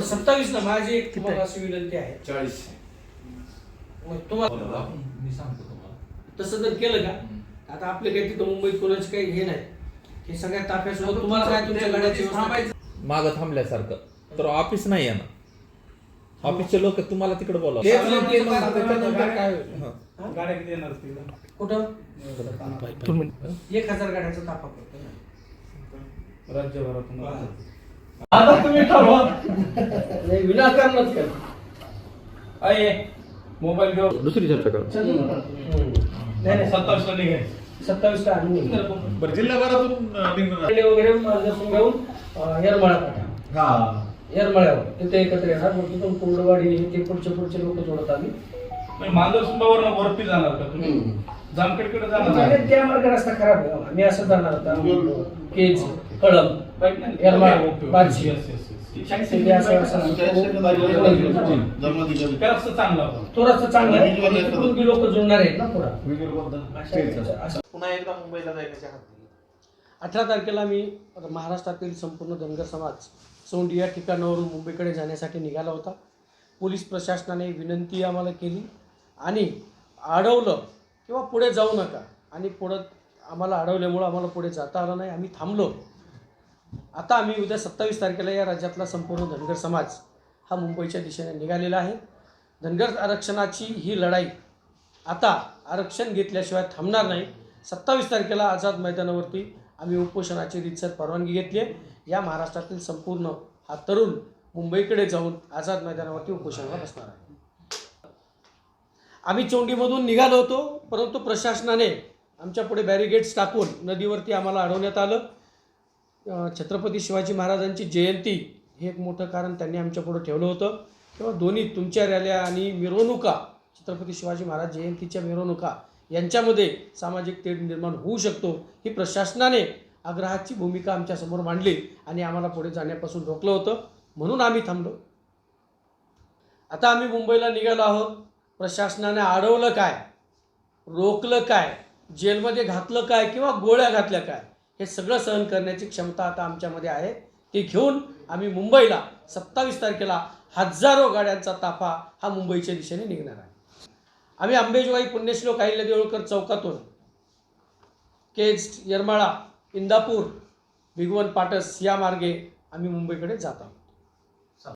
सत्तावीस ना माझी एक तुम्हाला अशी विनंती आहे. चाळीस. मग तुम्हाला मी सांगतो तुम्हाला. तसं जर केलं का? आता आपले काही तिथं मुंबईत कोणाचं काही हे नाही. हे सगळ्या ताफ्यासोबत तुम्हाला काय तुमच्या गाड्याची व्यवस्था मागं थांबल्यासारखं. तर ऑफिस नाही आहे ना? ऑफिसचे लोक तुम्हाला तिकडे बोला? गाड्या किती येणार तिकडं कुठं? एक हजार गाड्याचा ताफा पडतो ना. राज्यभरातून आता तुम्ही ठरवा. नाही, विनाकारणच करा. मोबाईल घेऊन. दुसरी चर्चा करू. नाही नाही सत्तावीसला निघायचं सत्तावीस ला आम्ही बरं जिल्हाभरातून वगैरे मार्गदर्शन घेऊन अं, येरमाळा पाठा हा. येरमाळ्यावर. तिथे एकत्र येणार. मग तिथून कुंडवाडी हे ते पुढचे पुढचे लोक जोडत आम्ही. नाही मांजरसुंबावरनं वरती जाणार का तुम्ही? जामखेडकडे जाणार म्हणजे त्या मार्ग रस्ता खराब आहे. आम्ही असं जाणार आता केज कळम येरमाळा. ते रस्ता चांगला होता. आहे. लोक जुळणार आहेत ना पुन्हा एकदा मुंबईला जायच्या हाती अठरा तारखेला मी महाराष्ट्रातील संपूर्ण धनगर समाज सोंडी या ठिकाणावरून मुंबईकडे जाण्यासाठी निघाला होता. पोलीस प्रशासनाने विनंती आम्हाला केली आणि अडवलं किंवा पुढे जाऊ नका. आणि पुढं आम्हाला अडवल्यामुळं आम्हाला पुढे जाता आलं नाही. आम्ही थांबलो. आता आम्ही उद्या सत्तावीस तारखेला या राज्यातला संपूर्ण धनगर समाज हा मुंबईच्या दिशेने निघालेला आहे. धनगर आरक्षणाची ही लढाई आता आरक्षण घेतल्याशिवाय थांबणार नाही. सत्तावीस तारखेला आझाद मैदानावरती आम्ही उपोषणाची रितसर परवानगी घेतली आहे. या महाराष्ट्रातील संपूर्ण हा तरुण मुंबईकडे जाऊन आझाद मैदानावरती उपोषणाला बसणार आहे. आम्ही चोंडीमधून निघालो होतो परंतु प्रशासनाने आमच्या पुढे बॅरिगेट्स टाकून नदीवरती आम्हाला अडवण्यात आलं. छत्रपती शिवाजी महाराजांची जयंती हे एक मोठं कारण त्यांनी आमच्या पुढे ठेवलं होतं. तेव्हा दोन्ही तुमच्या रॅल्या आणि मिरवणुका छत्रपती शिवाजी महाराज जयंतीच्या मिरवणुका यांच्यामध्ये सामाजिक तेढ निर्माण होऊ शकतो ही प्रशासनाने आग्रहाची भूमिका आमच्यासमोर मांडली आणि आम्हाला पुढे जाण्यापासून रोखलं होतं. म्हणून आम्ही थांबलो. आता आम्ही मुंबईला निघालो आहोत. प्रशासनाने अडवलं काय? रोखलं काय? जेलमध्ये घातलं काय किंवा गोळ्या घातल्या काय? हे सगळं सहन करण्याची क्षमता आता आमच्यामध्ये आहे. ती घेऊन आम्ही मुंबईला सत्तावीस तारखेला हजारो गाड्यांचा ताफा हा मुंबईच्या दिशेने निघणार आहे. आम्ही अंबेजोगाई पुण्यश्लोक अहिल्या देवळकर चौकातून केज येरमाळा इंदापूर भिगवण पाटस या मार्गे आम्ही मुंबईकडे जात आहोत.